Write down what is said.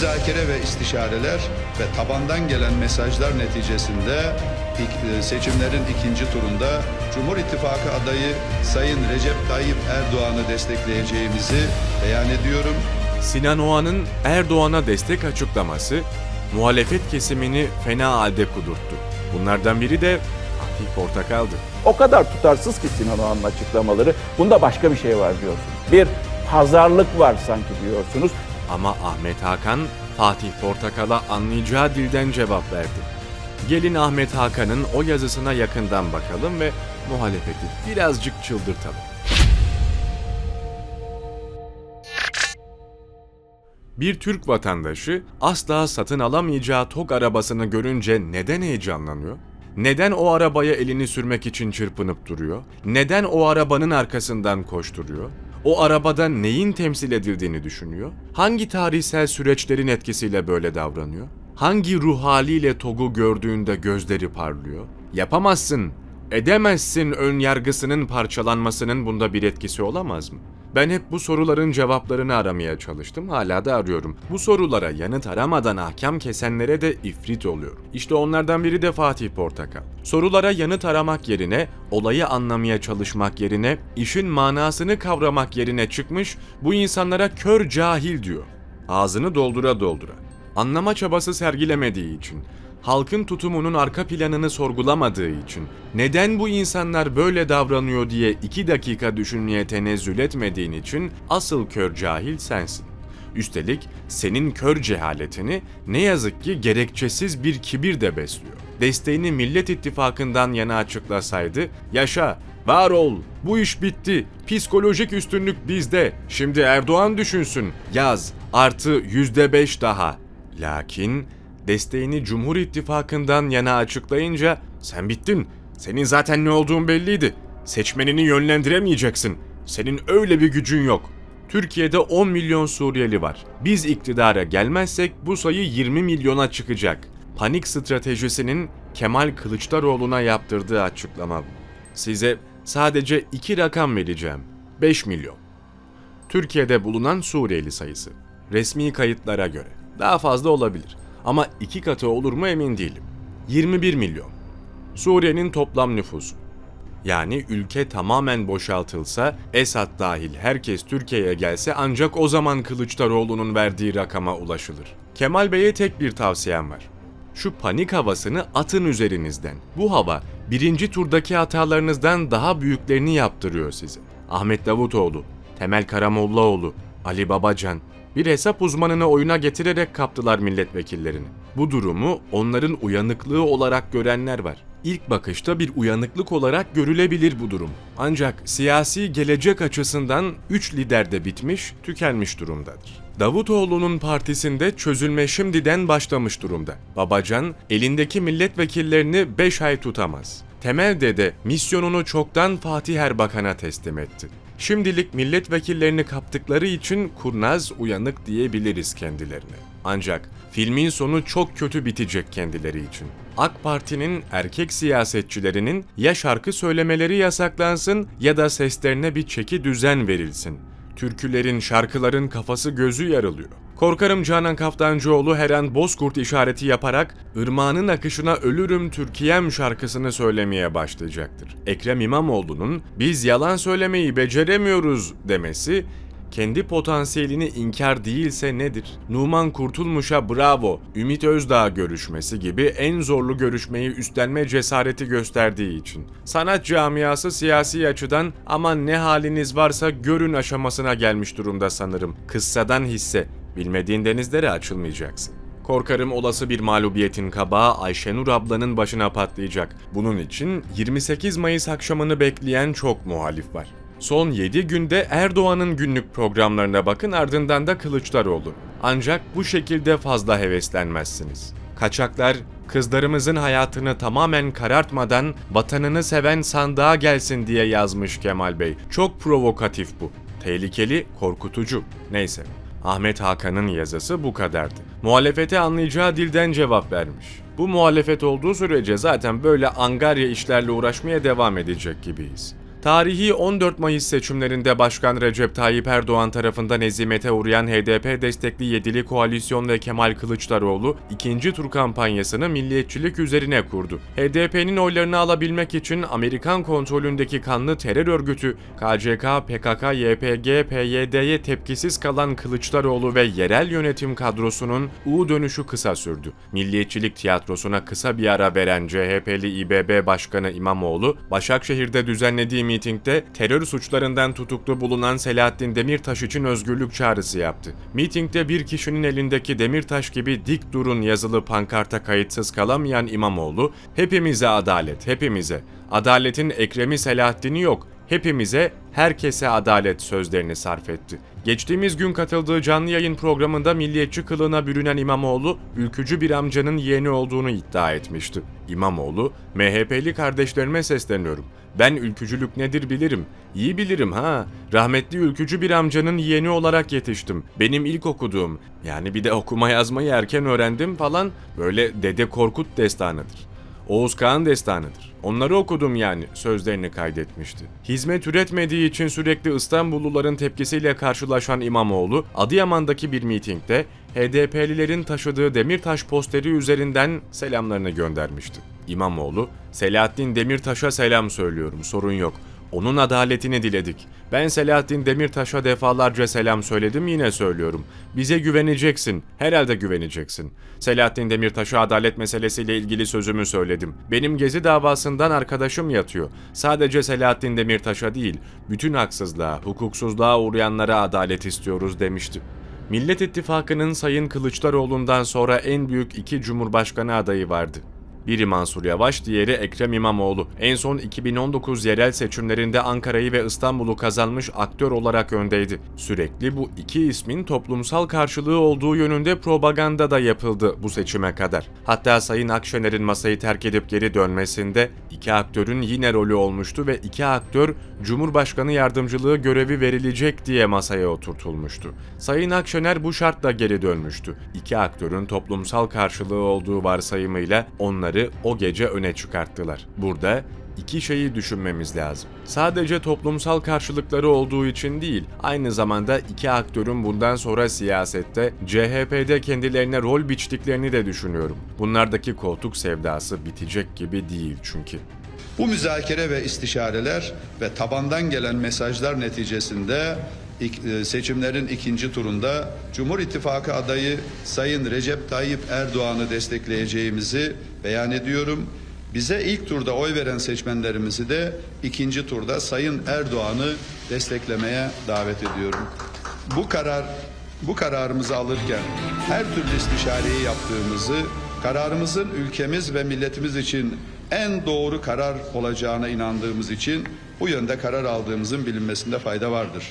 müzakere ve istişareler ve tabandan gelen mesajlar neticesinde ilk- seçimlerin ikinci turunda Cumhur İttifakı adayı Sayın Recep Tayyip Erdoğan'ı destekleyeceğimizi beyan ediyorum. Sinan Oğan'ın Erdoğan'a destek açıklaması muhalefet kesimini fena halde kudurttu. Bunlardan biri de Fatih Portakal'dı. O kadar tutarsız ki Sinan Oğan'ın açıklamaları. Bunda başka bir şey var diyorsunuz. Bir pazarlık var sanki diyorsunuz. Ama Ahmet Hakan Fatih Portakal'a anlayacağı dilden cevap verdi. Gelin Ahmet Hakan'ın o yazısına yakından bakalım ve muhalefeti birazcık çıldırtalım. Bir Türk vatandaşı asla satın alamayacağı TOG arabasını görünce neden heyecanlanıyor? Neden o arabaya elini sürmek için çırpınıp duruyor? Neden o arabanın arkasından koşturuyor? O arabada neyin temsil edildiğini düşünüyor? Hangi tarihsel süreçlerin etkisiyle böyle davranıyor? Hangi ruh haliyle TOG'u gördüğünde gözleri parlıyor? Yapamazsın, edemezsin ön yargısının parçalanmasının bunda bir etkisi olamaz mı? Ben hep bu soruların cevaplarını aramaya çalıştım, hala da arıyorum. Bu sorulara yanıt aramadan ahkam kesenlere de ifrit oluyorum. İşte onlardan biri de Fatih Portakal. Sorulara yanıt aramak yerine, olayı anlamaya çalışmak yerine, işin manasını kavramak yerine çıkmış, bu insanlara kör cahil diyor. Ağzını doldura doldura. Anlama çabası sergilemediği için, halkın tutumunun arka planını sorgulamadığı için, neden bu insanlar böyle davranıyor diye iki dakika düşünmeye tenezzül etmediğin için asıl kör cahil sensin. Üstelik senin kör cehaletini ne yazık ki gerekçesiz bir kibir de besliyor. Desteğini Millet İttifakı'ndan yana açıklasaydı, yaşa, var ol, bu iş bitti, psikolojik üstünlük bizde, şimdi Erdoğan düşünsün, yaz, artı yüzde beş daha. Lakin desteğini Cumhur İttifakı'ndan yana açıklayınca sen bittin. Senin zaten ne olduğun belliydi. Seçmenini yönlendiremeyeceksin. Senin öyle bir gücün yok. Türkiye'de 10 milyon Suriyeli var. Biz iktidara gelmezsek bu sayı 20 milyona çıkacak. Panik stratejisinin Kemal Kılıçdaroğlu'na yaptırdığı açıklama bu. Size sadece iki rakam vereceğim. 5 milyon. Türkiye'de bulunan Suriyeli sayısı. Resmi kayıtlara göre. Daha fazla olabilir. Ama iki katı olur mu emin değilim. 21 milyon. Suriye'nin toplam nüfusu. Yani ülke tamamen boşaltılsa, Esad dahil herkes Türkiye'ye gelse ancak o zaman Kılıçdaroğlu'nun verdiği rakama ulaşılır. Kemal Bey'e tek bir tavsiyem var. Şu panik havasını atın üzerinizden. Bu hava birinci turdaki hatalarınızdan daha büyüklerini yaptırıyor size. Ahmet Davutoğlu, Temel Karamollaoğlu, Ali Babacan bir hesap uzmanını oyuna getirerek kaptılar milletvekillerini. Bu durumu onların uyanıklığı olarak görenler var. İlk bakışta bir uyanıklık olarak görülebilir bu durum. Ancak siyasi gelecek açısından 3 lider de bitmiş, tükenmiş durumdadır. Davutoğlu'nun partisinde çözülme şimdiden başlamış durumda. Babacan elindeki milletvekillerini 5 ay tutamaz. Temel Dede misyonunu çoktan Fatih Erbakan'a teslim etti. Şimdilik milletvekillerini kaptıkları için kurnaz uyanık diyebiliriz kendilerine. Ancak filmin sonu çok kötü bitecek kendileri için. AK Parti'nin erkek siyasetçilerinin ya şarkı söylemeleri yasaklansın ya da seslerine bir çeki düzen verilsin. Türkülerin, şarkıların kafası gözü yarılıyor. Korkarım Canan Kaftancıoğlu her an Bozkurt işareti yaparak ırmağının akışına ölürüm Türkiye'm şarkısını söylemeye başlayacaktır. Ekrem İmamoğlu'nun biz yalan söylemeyi beceremiyoruz demesi kendi potansiyelini inkar değilse nedir? Numan Kurtulmuş'a bravo, Ümit Özdağ görüşmesi gibi en zorlu görüşmeyi üstlenme cesareti gösterdiği için. Sanat camiası siyasi açıdan aman ne haliniz varsa görün aşamasına gelmiş durumda sanırım. Kıssadan hisse, bilmediğin denizlere açılmayacaksın. Korkarım olası bir mağlubiyetin kabağı Ayşenur ablanın başına patlayacak. Bunun için 28 Mayıs akşamını bekleyen çok muhalif var. Son 7 günde Erdoğan'ın günlük programlarına bakın ardından da Kılıçdaroğlu. Ancak bu şekilde fazla heveslenmezsiniz. Kaçaklar kızlarımızın hayatını tamamen karartmadan vatanını seven sandığa gelsin diye yazmış Kemal Bey. Çok provokatif bu. Tehlikeli, korkutucu. Neyse. Ahmet Hakan'ın yazısı bu kadardı. Muhalefete anlayacağı dilden cevap vermiş. Bu muhalefet olduğu sürece zaten böyle angarya işlerle uğraşmaya devam edecek gibiyiz. Tarihi 14 Mayıs seçimlerinde Başkan Recep Tayyip Erdoğan tarafından ezimete uğrayan HDP destekli Yedili Koalisyon ve Kemal Kılıçdaroğlu ikinci tur kampanyasını milliyetçilik üzerine kurdu. HDP'nin oylarını alabilmek için Amerikan kontrolündeki kanlı terör örgütü KCK, PKK, YPG, PYD'ye tepkisiz kalan Kılıçdaroğlu ve yerel yönetim kadrosunun U dönüşü kısa sürdü. Milliyetçilik tiyatrosuna kısa bir ara veren CHP'li İBB Başkanı İmamoğlu, Başakşehir'de düzenlediği mitingde terör suçlarından tutuklu bulunan Selahattin Demirtaş için özgürlük çağrısı yaptı. Mitingde bir kişinin elindeki Demirtaş gibi dik durun yazılı pankarta kayıtsız kalamayan İmamoğlu, hepimize adalet, hepimize. Adaletin Ekrem'i Selahattin'i yok, hepimize, herkese adalet sözlerini sarf etti. Geçtiğimiz gün katıldığı canlı yayın programında milliyetçi kılığına bürünen İmamoğlu, ülkücü bir amcanın yeğeni olduğunu iddia etmişti. İmamoğlu, MHP'li kardeşlerime sesleniyorum. Ben ülkücülük nedir bilirim. İyi bilirim ha. Rahmetli ülkücü bir amcanın yeğeni olarak yetiştim. Benim ilk okuduğum, yani bir de okuma yazmayı erken öğrendim falan böyle Dede Korkut destanıdır. Oğuz Kağan destanıdır. Onları okudum yani sözlerini kaydetmişti. Hizmet üretmediği için sürekli İstanbulluların tepkisiyle karşılaşan İmamoğlu, Adıyaman'daki bir mitingde HDP'lilerin taşıdığı Demirtaş posteri üzerinden selamlarını göndermişti. İmamoğlu, Selahattin Demirtaş'a selam söylüyorum sorun yok. Onun adaletini diledik. Ben Selahattin Demirtaş'a defalarca selam söyledim yine söylüyorum. Bize güveneceksin. Herhalde güveneceksin. Selahattin Demirtaş'a adalet meselesiyle ilgili sözümü söyledim. Benim gezi davasından arkadaşım yatıyor. Sadece Selahattin Demirtaş'a değil, bütün haksızlığa, hukuksuzluğa uğrayanlara adalet istiyoruz demişti. Millet İttifakı'nın Sayın Kılıçdaroğlu'ndan sonra en büyük iki cumhurbaşkanı adayı vardı. Biri Mansur Yavaş, diğeri Ekrem İmamoğlu. En son 2019 yerel seçimlerinde Ankara'yı ve İstanbul'u kazanmış aktör olarak öndeydi. Sürekli bu iki ismin toplumsal karşılığı olduğu yönünde propaganda da yapıldı bu seçime kadar. Hatta Sayın Akşener'in masayı terk edip geri dönmesinde iki aktörün yine rolü olmuştu ve iki aktör Cumhurbaşkanı yardımcılığı görevi verilecek diye masaya oturtulmuştu. Sayın Akşener bu şartla geri dönmüştü. İki aktörün toplumsal karşılığı olduğu varsayımıyla onları o gece öne çıkarttılar. Burada iki şeyi düşünmemiz lazım. Sadece toplumsal karşılıkları olduğu için değil, aynı zamanda iki aktörün bundan sonra siyasette CHP'de kendilerine rol biçtiklerini de düşünüyorum. Bunlardaki koltuk sevdası bitecek gibi değil çünkü. Bu müzakere ve istişareler ve tabandan gelen mesajlar neticesinde seçimlerin ikinci turunda Cumhur İttifakı adayı Sayın Recep Tayyip Erdoğan'ı destekleyeceğimizi beyan ediyorum. Bize ilk turda oy veren seçmenlerimizi de ikinci turda Sayın Erdoğan'ı desteklemeye davet ediyorum. Bu karar bu kararımızı alırken her türlü istişareyi yaptığımızı, kararımızın ülkemiz ve milletimiz için en doğru karar olacağına inandığımız için bu yönde karar aldığımızın bilinmesinde fayda vardır.